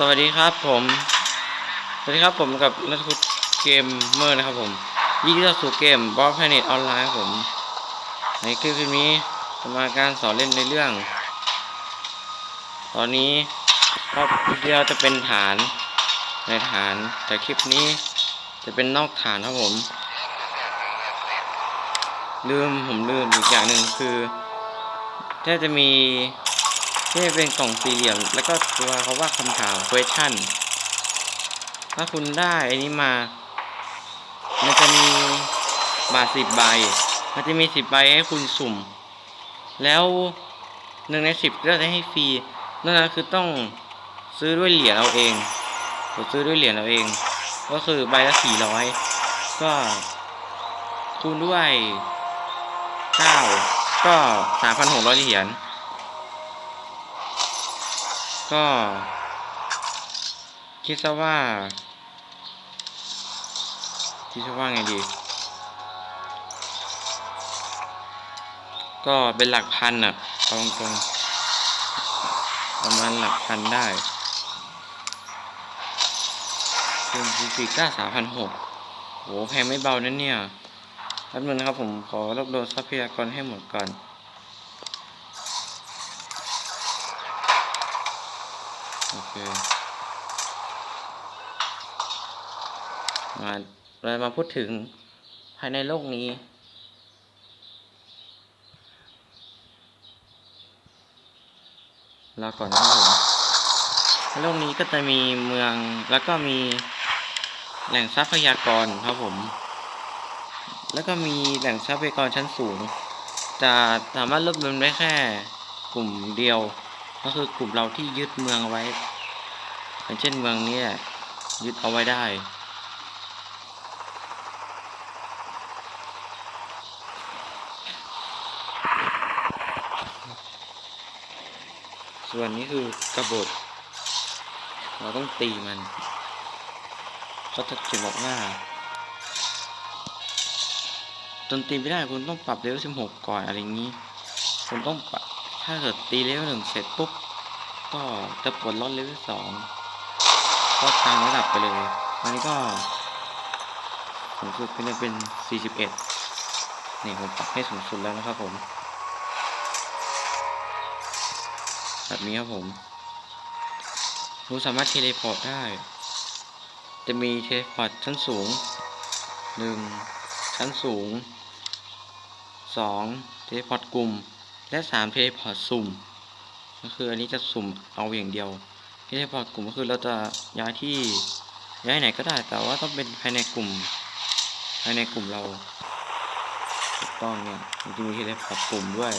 สวัสดีครับผม สวัสดีครับผมกับนัทพุทธเกมเมอร์นะครับผมยินดีต้อนรับสู่เกมบอ l แพ n เน็ตออนไลน์ครับผม ในคลิปนี้จะมาการสอนเล่นในเรื่อง ตอนนี้รอบที่เราจะเป็นฐานในฐาน แต่คลิปนี้จะเป็นนอกฐานครับผม ลืมผมลืมอีกอย่างหนึ่งคือถ้าจะมีที่เป็นกล่องสี่เหลี่ยม แล้วก็ ตัวเขาว่าคำถาม question ถ้าคุณได้อันนี้มา มันจะมีบาทสิบใบ มันจะมีสิบใบให้คุณสุ่ม แล้วหนึ่งในสิบก็จะให้ฟรีนั่นก็คือต้องซื้อด้วยเหรียญเราเองกดซื้อด้วยเหรียญเราเอง ก็คือใบละสี่ร้อยก็คูณด้วยเก้าก็สามพันหกร้อยเหรียญ ก็ คิดซะว่า คิดซะว่าไงดี ก็เป็นหลักพันอะตรงตรงๆประมาณหลักพันได้เป็นสี่สี่ก้าสามพันหกโหแพงไม่เบานั่นเนี่ยแป๊บนึงนะครับผมขอรวบรวมทรัพยากรให้หมดก่อน โอเค มาเรามาพูดถึงภายในโลกนี้รอก่อนนะครับผมโลกนี้ก็จะมีเมืองแล้วก็มีแหล่งทรัพยากรครับผม แล้วก็มีแหล่งทรัพยากรชั้นสูง จะสามารถรวบรวมได้แค่กลุ่มเดียว ก็คือกลุ่มเราที่ยึดเมืองไว้ อย่างเช่นเมืองนี้ยึดเอาไว้ได้ส่วนนี้คือกระบฏเราต้องตีมันเขาจะเขียนบอกว่าจนตีไม่ได้คุณต้องปรับเลเวล16ก่อนอะไรอย่างนี้ คุณต้องปรับถ้าเกิดตีเลเวลหนึ่งเสร็จปุ๊บ ก็จะปลดล็อกเลเวลสอง ก็ตามระดับไปเลยอันนี้ก็สูงสุดเป็นเป็น 41 นี่ผมปรับให้สูงสุดแล้วนะครับผม แบบนี้ครับผมรู้สามารถเทเลพอร์ตได้ จะมีเทเลพอร์ตชั้นสูงหนึ่งชั้นสูงสองเทเลพอร์ตกลุ่ม และสามเทเลพอร์ตสุ่ม ก็คืออันนี้จะสุ่มเอาอย่างเดียว ทเลพอร์ตกลุ่มก็คือเราจะย้ายที่ย้ายไหนก็ได้ แต่ว่าต้องเป็นภายในกลุ่ม ภายในกลุ่มเราถูกต้องเนี่ยมันจะมีเทเลพอร์ตกลุ่มด้วย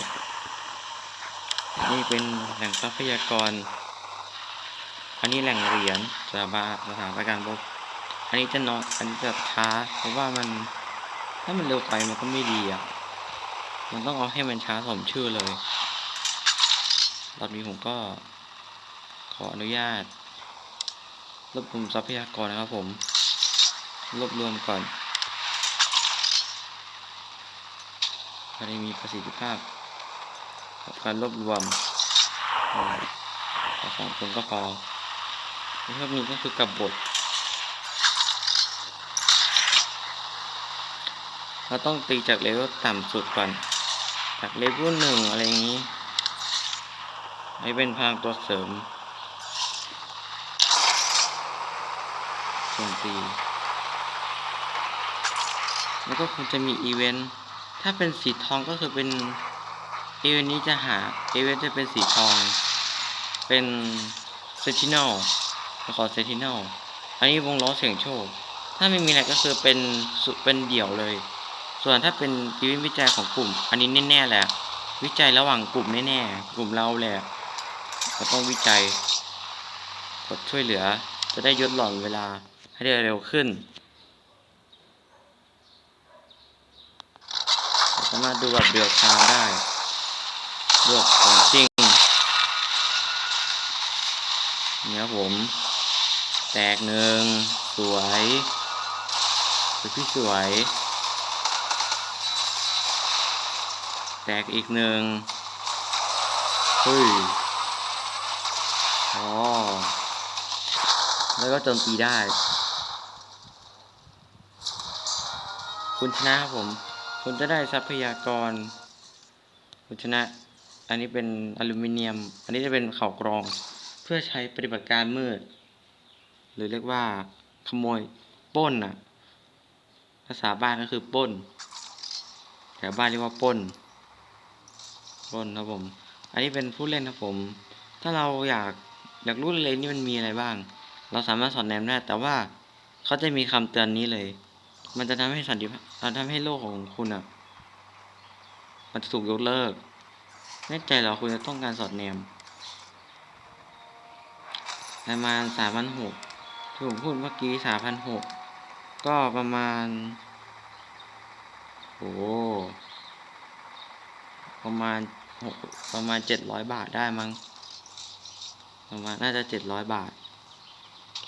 นี่เป็นแหล่งทรัพยากร อันนี้แหล่งเหรียญสถาบันสถาบันการบกอันนี้จะนอนอันนี้จะช้าเพราะว่ามันถ้ามันเร็วไปมันก็ไม่ดีอะ มันต้องเอาให้มันช้าสมชื่อเลยรอบนี้ผมก็ ออนุญาต รวบรวมทรัพยากรนะครับผม รวบรวมก่อนอันนี้มีประสิทธิภาพกับการรวบรวมขอสองคนก็พอแล้วก็มีก็คือกบฏเราต้องตีจากเลเวลต่ำสุดก่อน จากเลเวลหนึ่งอะไรอย่างนี้ให้เป็นพลังตัวเสริม โจมตีแล้วก็คงจะมีอีเวนต์ ถ้าเป็นสีทองก็คือเป็นเอเวนต์นี้จะหาเอเวนต์จะเป็นสีทอง เป็นเซตินอลขอเซตินอลอันนี้วงล้อเสียงโชค ถ้าไม่มีอะไรก็คือเป็นสุเป็นเดี่ยวเลย ส่วนถ้าเป็นอีเวนต์วิจัยของกลุ่ม อันนี้แน่ๆแหละ วิจัยระหว่างกลุ่มแน่ๆ กลุ่มเราแหละเราต้องวิจัยกดช่วยเหลือจะได้ยดหล่อนเวลา ให้ได้เร็วขึ้น สามารถดูแบบเรียลไทม์ได้รวบของจริงเนี่ยครับผม แตกหนึ่งสวยสวยพี่สวย แตกอีกหนึ่งเฮ้ยอ๋อแล้วก็โจมตีได้ คุณชนะครับผม คุณจะได้ทรัพยากร คุณชนะ อันนี้เป็นอลูมิเนียม อันนี้จะเป็นเข่ากรอง เพื่อใช้ปฏิบัติการมืด หรือเรียกว่าขโมยป้นน่ะ ภาษาบ้านก็คือป้นแถวบ้านเรียกว่าป้นป้นครับผม อันนี้เป็นผู้เล่นครับผม ถ้าเราอยากอยากรู้เลยนี่มันมีอะไรบ้าง เราสามารถสอดแนมได้แต่ว่าเขาจะมีคำเตือนนี้เลย มันจะทำให้สันติภาพทำให้โลกของคุณอะ มันจะถูกยกเลิกแน่ใจเหรอคุณจะต้องการสอดแนมประมาณสามพันหกที่ผมพูดเมื่อกี้สามพันหกก็ประมาณ โอ้ประมาณหกประมาณเจ็ดร้อยบาทได้มั้งประมาณน่าจะเจ็ดร้อยบาท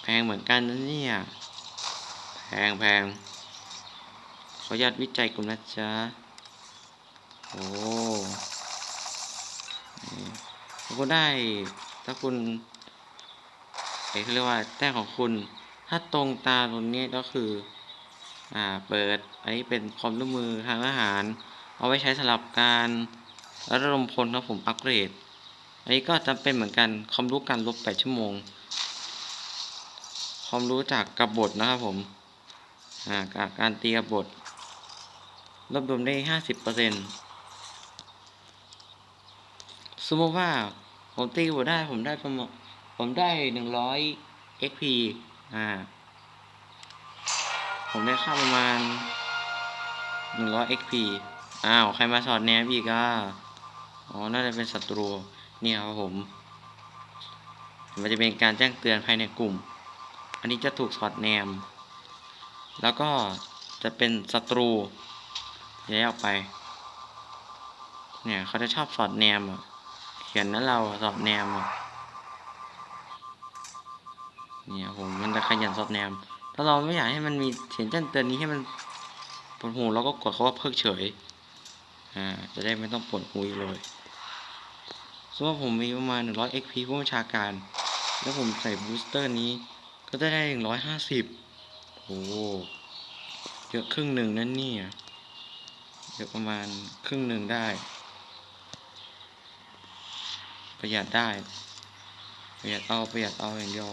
แพงเหมือนกันนะเนี่ย แพงแพง ออนุญาตวิจัยกลุ่มนะจ๊ะ โอ้ถ้าคุณได้ ถ้าคุณเอ้ยเขาเรียกว่าแต้มของคุณ ถ้าตรงตาตรงนี้ก็คือ อ่า เปิด อันนี้เป็นความร่วมมือทางอาหาร เอาไว้ใช้สำหรับการระดมพลครับผม อัปเกรด อันนี้ก็จำเป็นเหมือนกัน ความรู้การลบ 8 ชั่วโมง ความรู้จากกระบฏนะครับผม อ่า การตีกบฏ รวบรวมได้50%สมมติว่าผมตีกบฏได้ผมได้ประมาณผมได้100 XP อ่า ผมได้ค่าประมาณ100 XP อ้าว ใครมาสอดแนมอีกอะอ๋อ น่าจะเป็นศัตรูนี่ครับผม มันจะเป็นการแจ้งเตือนภายในกลุ่ม อันนี้จะถูกสอดแนม แล้วก็จะเป็นศัตรู ย้ายออกไป เนี่ยเขาจะชอบสอดแนมอะ เขียนนั้นเราสอดแนมอะ เนี่ยผมมันจะขยันสอดแนม ถ้าเราไม่อยากให้มันมีเสียงแจ้งเตือนนี้ให้มันปวดหูเราก็กดเขาว่าเพิกเฉย อ่า จะได้ไม่ต้องปวดหูเลยสมมติว่าผมมีประมาณ 100 XP ผู้บัญชาการ แล้วผมใส่บูสเตอร์นี้ ก็จะได้ 150 โอ้โหเยอะครึ่งหนึ่งนั่นนี่ย เยอประมาณครึ่งหนึ่งได้ ประหยัดได้ ประหยัดเอาประหยัดเอาอย่างเดียว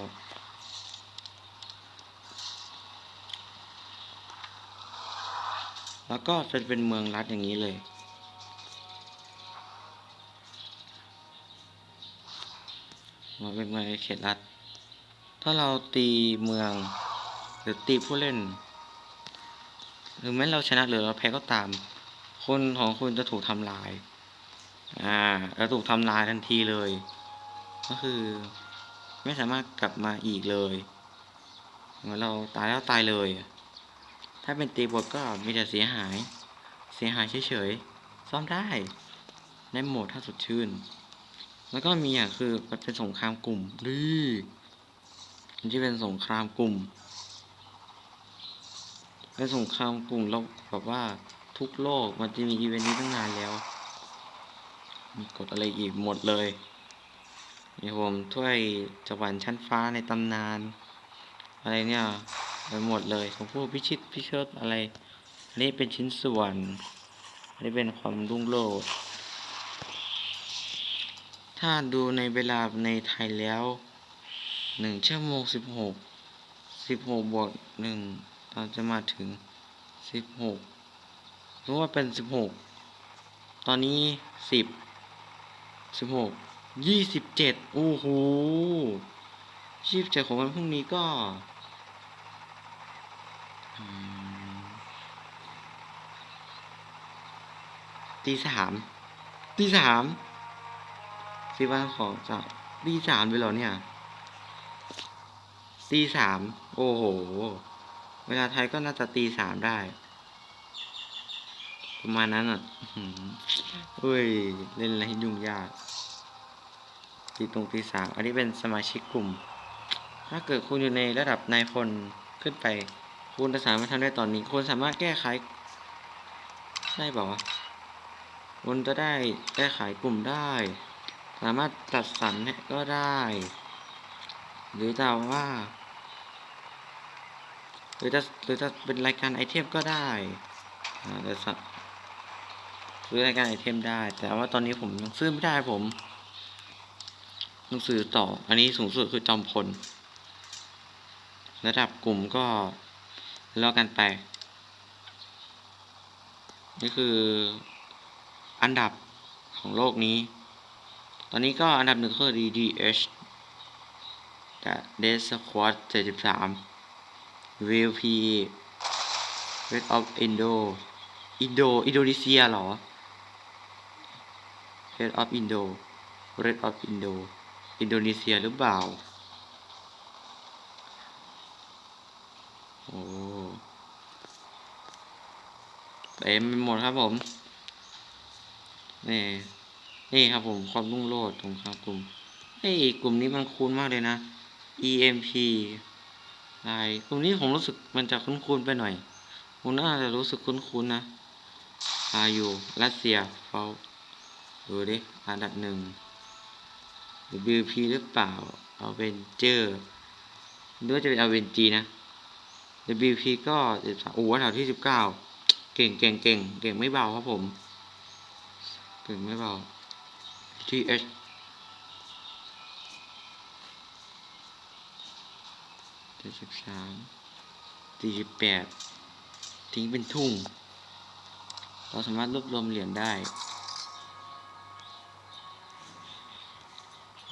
แล้วก็จะเป็นเมืองรัฐอย่างนี้เลย มาเป็นเมืองเขตรัฐ ถ้าเราตีเมือง หรือตีผู้เล่น หรือแม้เราชนะหรือเราแพ้ก็ตาม คนของคุณจะถูกทำลาย อ่าแล้วถูกทำลายทันทีเลย ก็คือ ไม่สามารถกลับมาอีกเลยเหมือนเราตายแล้วตายเลย ถ้าเป็นตีบทก็มีแต่เสียหาย เสียหายเฉยๆ ซ่อมได้ ในโหมดถ้าสดชื่น แล้วก็มีอย่างคือมันเป็นสงครามกลุ่มดื้อมันจะเป็นสงครามกลุ่มเป็นสงครามกลุ่มแล้วแบบว่า ทุกโลกมันจะมีอีเวนต์นี้ตั้งนานแล้ว มีกดอะไรอีกหมดเลย นี่ผมถ้วยจักรวรรดิชั้นฟ้าในตำนาน อะไรเนี่ยไปหมดเลยของผู้พิชิตพิชิตอะไร อันนี้เป็นชิ้นส่วน อันนี้เป็นความรุ่งโรจน์ถ้าดูในเวลาในไทยแล้วหนึ่งชั่วโมงสิบหกสิบหกบวกหนึ่งเราจะมาถึงสิบหก รู้ว่าเป็นสิบหกตอนนี้สิบสิบหกยี่สิบเจ็ดโอ้โหยี่สิบเจ็ดของวันพรุ่งนี้ก็ตีสามตีสามสิวันของจากตีสามไปหรอเนี่ยตีสามโอ้โห เวลาไทยก็น่าจะตีสามได้ ประมาณนั้นอะอื้อหือเฮ้ย เล่นอะไรให้ยุ่งยากตีตรงตีสามอันนี้เป็นสมาชิกกลุ่ม ถ้าเกิดคุณอยู่ในระดับนายพลขึ้นไป คุณจะสามารถทำได้ตอนนี้ คุณสามารถแก้ไข ได้บอกว่าวะคุณจะได้แก้ไขกลุ่มได้ สามารถจัดสรรเนี่ยก็ได้ หรือแต่ว่า หรือจะหรือจะเป็นรายการไอเทมก็ได้อ่าแต่สั ซื้อรายการไอเทมได้ แต่ว่าตอนนี้ผมยังซื้อไม่ได้ผมต้องซื้อต่อ อันนี้สูงสุดคือจอมพล ระดับกลุ่มก็รอกันไป นี่คืออันดับของโลกนี้ ตอนนี้ก็อันดับหนึ่งคือ DDH แต่ Death Squad 73 VP Red of Indo Indo อินโดนีเซียเหรอ Red of Indo Red of Indo อินโดนีเซียหรือเปล่า โอ้เต็มไปหมดครับผม นี่ นี่ครับผม ความรุ่งโรจน์ของครับกลุ่มเฮ้กลุ่มนี้มันคุ้นมากเลยนะ EMP อะไรกลุ่มนี้ผมรู้สึกมันจะคุ้นๆไปหน่อยผมน่าจะรู้สึกคุ้นๆนะอาอยู่รัสเซียเฝ้า ดูดิอันดับหนึ่ง WP หรือเปล่าเอาเป็นเจอร์หรือว่าจะเป็นเอาเวนจีนะ WP ก็โอ้โหแถวที่สิบเก้าเก่งเก่งเก่งเก่งไม่เบาครับผม เก่งไม่เบา TH เจ็ดสิบสามสี่สิบแปดทิ้งเป็นทุ่ง เราสามารถรวบรวมเหรียญได้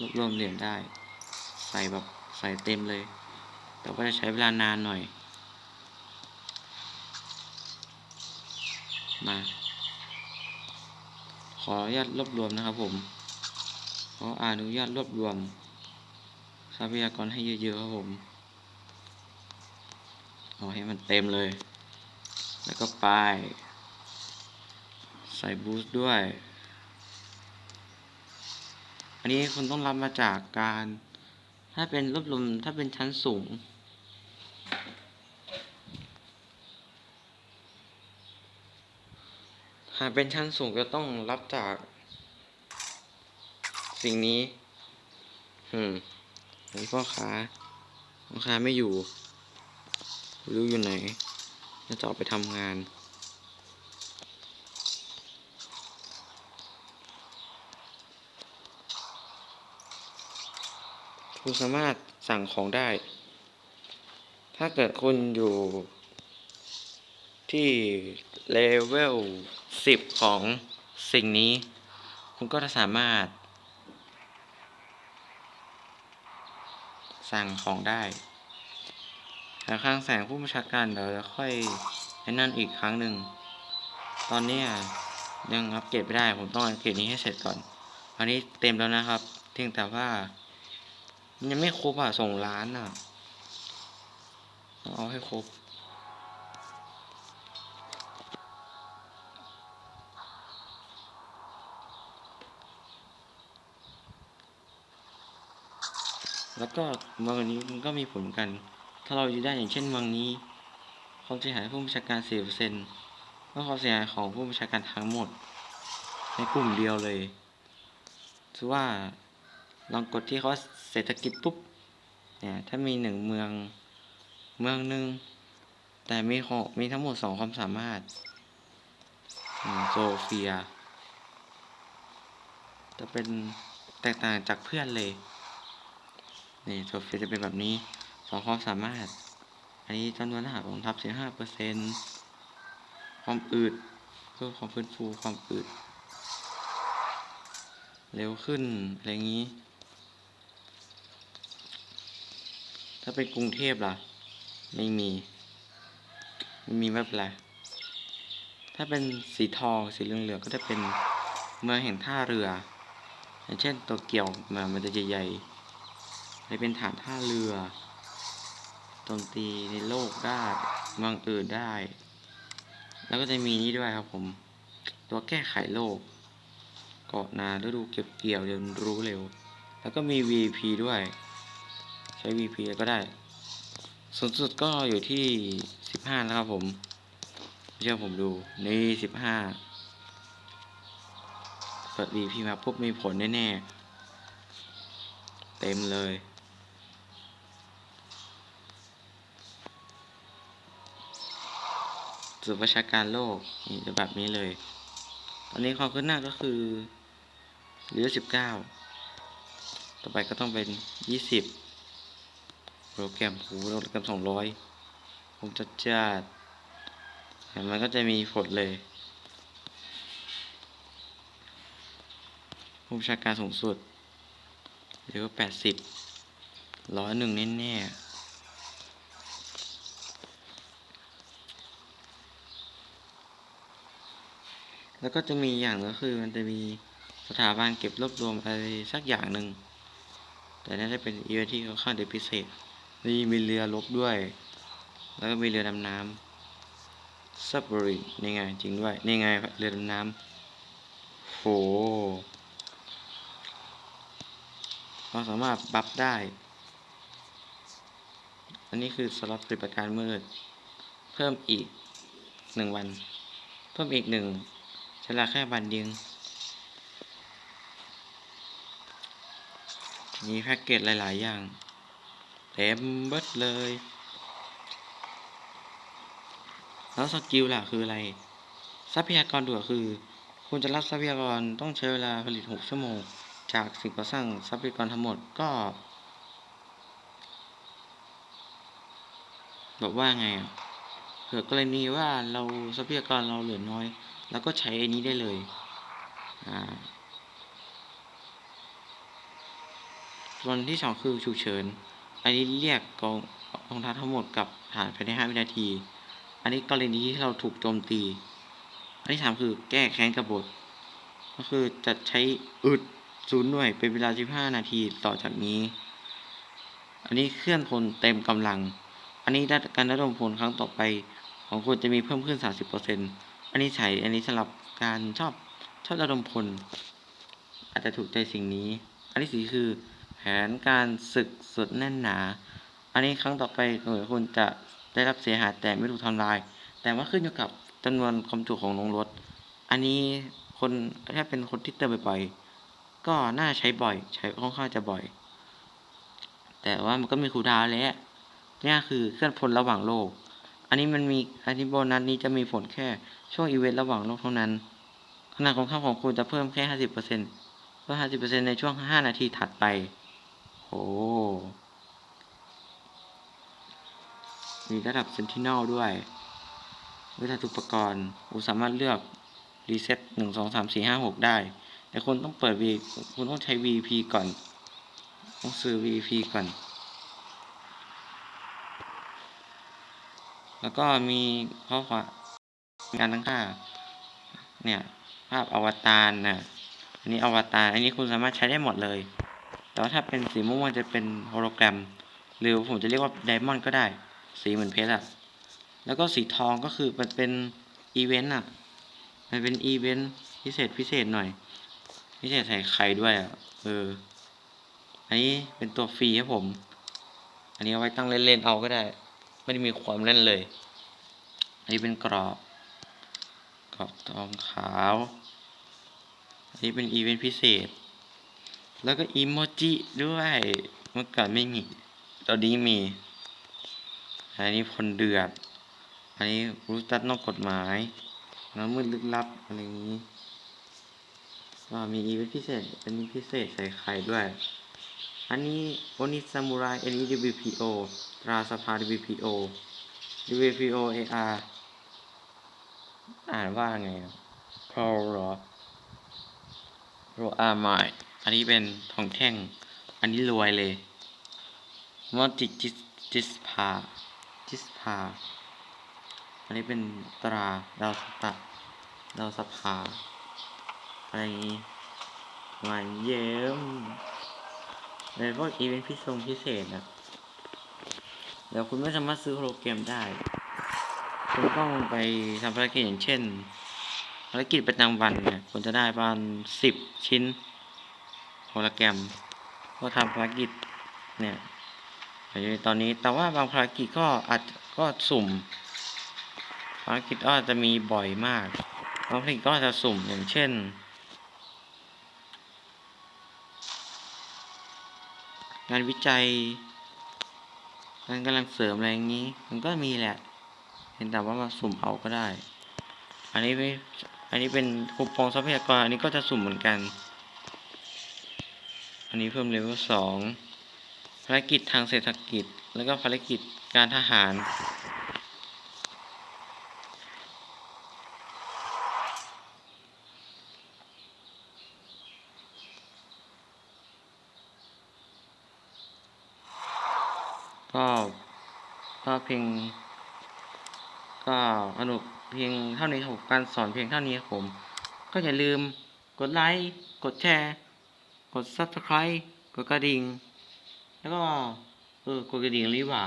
รวบรวมเหรียญได้ ใส่แบบใส่เต็มเลย แต่ว่าจะใช้เวลานานหน่อย มา ขออนุญาตรวบรวมนะครับผมขออนุญาตรวบรวม ทรัพยากรให้เยอะๆครับผมเอาให้มันเต็มเลย แล้วก็ไป ใส่บูสต์ด้วย อันนี้คุณต้องรับมาจากการ ถ้าเป็นรวบรวมถ้าเป็นชั้นสูง หากเป็นชั้นสูงก็ต้องรับจาก สิ่งนี้ อืมนนี้พ่อค้าพ่อค้าไม่อยู่ รู้อยู่ไหนจะออกไปทำงาน คุณสามารถสั่งของได้ ถ้าเกิดคุณอยู่ที่เลเวลสิบของสิ่งนี้ คุณก็จะสามารถ สั่งของได้แต่ข้างแสงผู้บัญชาการเดี๋ยวจะค่อยไอ้นั่นอีกครั้งหนึ่ง ตอนนี้ยยังอัปเกรดไม่ได้ ผมต้องอัปเกรดนี้ให้เสร็จก่อน อันนี้เต็มแล้วนะครับ เพียงแต่ว่า มันยังไม่ครบอะส่งร้านอะต้องเอาให้ครบแล้วก็เมืองนี้มันก็มีผลกัน ถ้าเราอยู่ได้อย่างเช่นเมืองนี้ ความเสียหายผู้บัญชาการสี่เปอร์เซ็นต์ก็ความเสียหายของผู้บัญชาการทั้งหมด ในกลุ่มเดียวเลยถือว่าลองกดที่เขา ศรษฐกิจปุ๊บเนี่ยถ้ามีหนึ่งเมืองเมืองหนึ่งแต่มีของมีทั้งหมดสองความสามารถโซเฟีย จะเป็นแตกต่างจากเพื่อนเลยนี่โซเฟียจะเป็นแบบนี้สองความสามารถ อันนี้จำนวนทหารกองทัพสิบห้าเปอร์เซ็นความอืดเพิ่มความฟื้นฟูความอืด เร็วขึ้น อะไรอย่างนี้ ถ้าเป็นกรุงเทพล่ะ ไม่มี ไม่มีไม่เป็นไรถ้าเป็นสีทองสีเหลืองๆก็จะเป็นเมืองแห่งท่าเรือ อย่างเช่นโตเกี่ยวมันมันจะใหญ่ๆจะเป็นฐานท่าเรือโจมตีในโลกได้เมืองอื่นได้ แล้วก็จะมีนี่ด้วยครับผม ตัวแก้ไขโลก เกาะนาฤดูเก็บเกี่ยวเรียนรู้เร็ว แล้วก็มี VP ด้วย ช้ VP ก็ได้ สูงสุดก็อยู่ที่ 15แล้วครับผมเชื่อผมดูนี่ 15 เปิด VP มาปุ๊บมีผลแน่ๆ เต็มเลยศูนย์ประชาการโลกนี่จะแบบนี้เลย ตอนนี้ความคืบหน้าก็คือเหลือสิบเก้าต่อไปก็ต้องเป็นยี่สิบ โปรแกรมหูโปรแกรมสองร้อยผมจะจัดเห็นมันก็จะมีผลเลยผู้ชาการสูงสุดหรือว่าแปดสิบร้อยหนึ่งแน่ๆแล้วก็จะมีอย่างก็คือมันจะมีสถาบันเก็บรวบรวมอะไรสักอย่างหนึ่ง แต่น่าจะเป็นอีเวนท์ที่ค่อนข้างเด็ดพิเศษ นี่มีเรือรบด้วย แล้วก็มีเรือดำน้ำซับบรินี่ไงจริงด้วย นี่ไงเรือดำน้ำโหเราสามารถบัฟได้ อันนี้คือสล็อตปฏิบัติการมืด เพิ่มอีกหนึ่งวัน เพิ่มอีกหนึ่งใช้เวลาแค่วันเดียวมีแพ็กเกจหลาย ๆ อย่าง เต็มเบิดเลย แล้วสกิลล่ะคืออะไร ทรัพยากรด่วนคือ คุณจะรับทรัพยากรต้องใช้เวลาผลิต 6 ชั่วโมง จากสิ่งก่อสร้างทรัพยากรทั้งหมดก็บอกว่าไงอะเผื่อกรณีว่าเราทรัพยากรเราเหลือน้อยแล้วก็ใช้อันนี้ได้เลย อ่า ส่วนที่สองคือฉุกเฉิน อันนี้เรียกกองกองทัพทั้งหมดกับฐานภายในห้าวินาที อันนี้กรณีที่เราถูกโจมตี อันที่สามคือแก้แค้นกบฏ ก็คือจะใช้อึดศูนย์หน่วยเป็นเวลา 15 นาทีต่อจากนี้ อันนี้เคลื่อนพลเต็มกำลัง อันนี้การระดมพลครั้งต่อไปของคุณจะมีเพิ่มขึ้น 30%อันนี้ใช้อันนี้สำหรับการชอบชอบระดมพล อาจจะถูกใจสิ่งนี้ อันที่สี่คือ นการศึกสุดแน่นหนา อันนี้ครั้งต่อไปหน่วยคุณจะได้รับเสียหายแต่ไม่ถูกทำลาย แต่ว่าขึ้นอยู่กับจำนวนความจุของโรงรถ อันนี้คนถ้าเป็นคนที่เติมบ่อยๆ ก็น่าใช้บ่อย ใช้ค่อนข้างจะบ่อย แต่ว่ามันก็มีคูดาวแล้วนี่คือเคลื่อนพลระหว่างโลก อันนี้มันมีอันนี้โบนัสนี้จะมีผลแค่ช่วงอีเวนต์ระหว่างโลกเท่านั้น ขนาดของข้าวของคุณจะเพิ่มแค่ห้าสิบเปอร์เซ็นต์เพิ่มห้าสิบเปอร์เซ็นต์ในช่วงห้านาทีถัดไป โอ้มีระดับเซนติเนลด้วยเวลาอุปกรณ์คุณสามารถเลือกรีเซ็ตหนึ่งสองสามสี่ห้าหกได้ แต่คุณต้องเปิด V คุณต้องใช้ VP ก่อน ต้องซื้อ VP ก่อน แล้วก็มีข้อความการตั้งค่า เนี่ย ภาพอวตารนะอันนี้อวตาร อันนี้คุณสามารถใช้ได้หมดเลย แต่ว่าถ้าเป็นสีม่วงจะเป็นโฮโลแกรม หรือผมจะเรียกว่าไดมอนด์ก็ได้ สีเหมือนเพชรอะแล้วก็สีทองก็คือมันเป็นอีเวนต์อะมันเป็นอีเวนต์พิเศษพิเศษหน่อย พิเศษใส่ไข่ด้วยอะเออ อันนี้เป็นตัวฟรีครับผม อันนี้เอาไว้ตั้งเล่นๆเอาก็ได้ ไม่ได้มีความเล่นเลย อันนี้เป็นกรอบกรอบทองขาว อันนี้เป็นอีเวนต์พิเศษ แล้วก็อีโมจิด้วย เมื่อก่อนไม่มี ตอนนี้มี อันนี้พลเดือด อันนี้รู้จักนอกกฎหมายน้ำมืดลึกลับอะไรอย่างนี้ก็มีอีเวนต์พิเศษ อันนี้พิเศษใส่ไข่ด้วย อันนี้โอนิซามูไรเอันนี้ WPO ตราสภา WPO WPO AR อ่านว่าไงอหรอ Pro R ใหม่ อันนี้เป็นทองแท่ง อันนี้รวยเลยมอจิจิจิสพาจิสพา อันนี้เป็นตราดาวสตะดาวสภาอะไรอย่างนี้มานเยี่ยมในพวกอีเวนต์พิเศษพิเศษนะเดี๋ยวคุณไม่สามารถซื้อโฮโลแกรมได้ คุณต้องไปทำภารกิจอย่างเช่น ภารกิจประจำวันเนี่ยคุณจะได้ประมาณสิบชิ้น โฮโลแกรม ก็ทำภารกิจเนี่ยอย่างตอนนี้แต่ว่าบางภารกิจก็อาจก็สุ่มภารกิจก็อาจจะมีบ่อยมากบางภารกิจก็อาจจะสุ่มอย่างเช่นงานวิจัยงานกำลังเสริมอะไรอย่างนี้ มันก็มีแหละ เห็นแต่ว่ามาสุ่มเอาก็ได้ อันนี้ไม่อันนี้เป็นคูปองทรัพยากร อันนี้ก็จะสุ่มเหมือนกัน อันนี้เพิ่มเลเวลสองภารกิจทางเศรษฐกิจ แล้วก็ภารกิจการทหาร ก็ก็เพียงก็สนุกเพียงเท่านี้ครับผมการสอนเพียงเท่านี้ครับผม ก็อย่าลืมกดไลค์ กดแชร์ ด subscribe กดกระดิ่ง แล้วก็ เออ กดกระดิ่งรีบว่า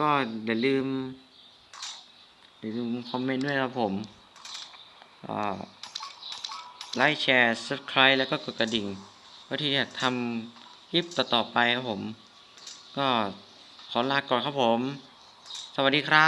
ก็อย่าลืมอย่าลืมคอมเมนต์ด้วยนะครับผมก็ไลค์แชร์ subscribe แล้วก็กดกระดิ่งเพื่อที่จะทำคลิปต่อๆไปครับผม ก็ขอลาก่อนครับผม สวัสดีครับ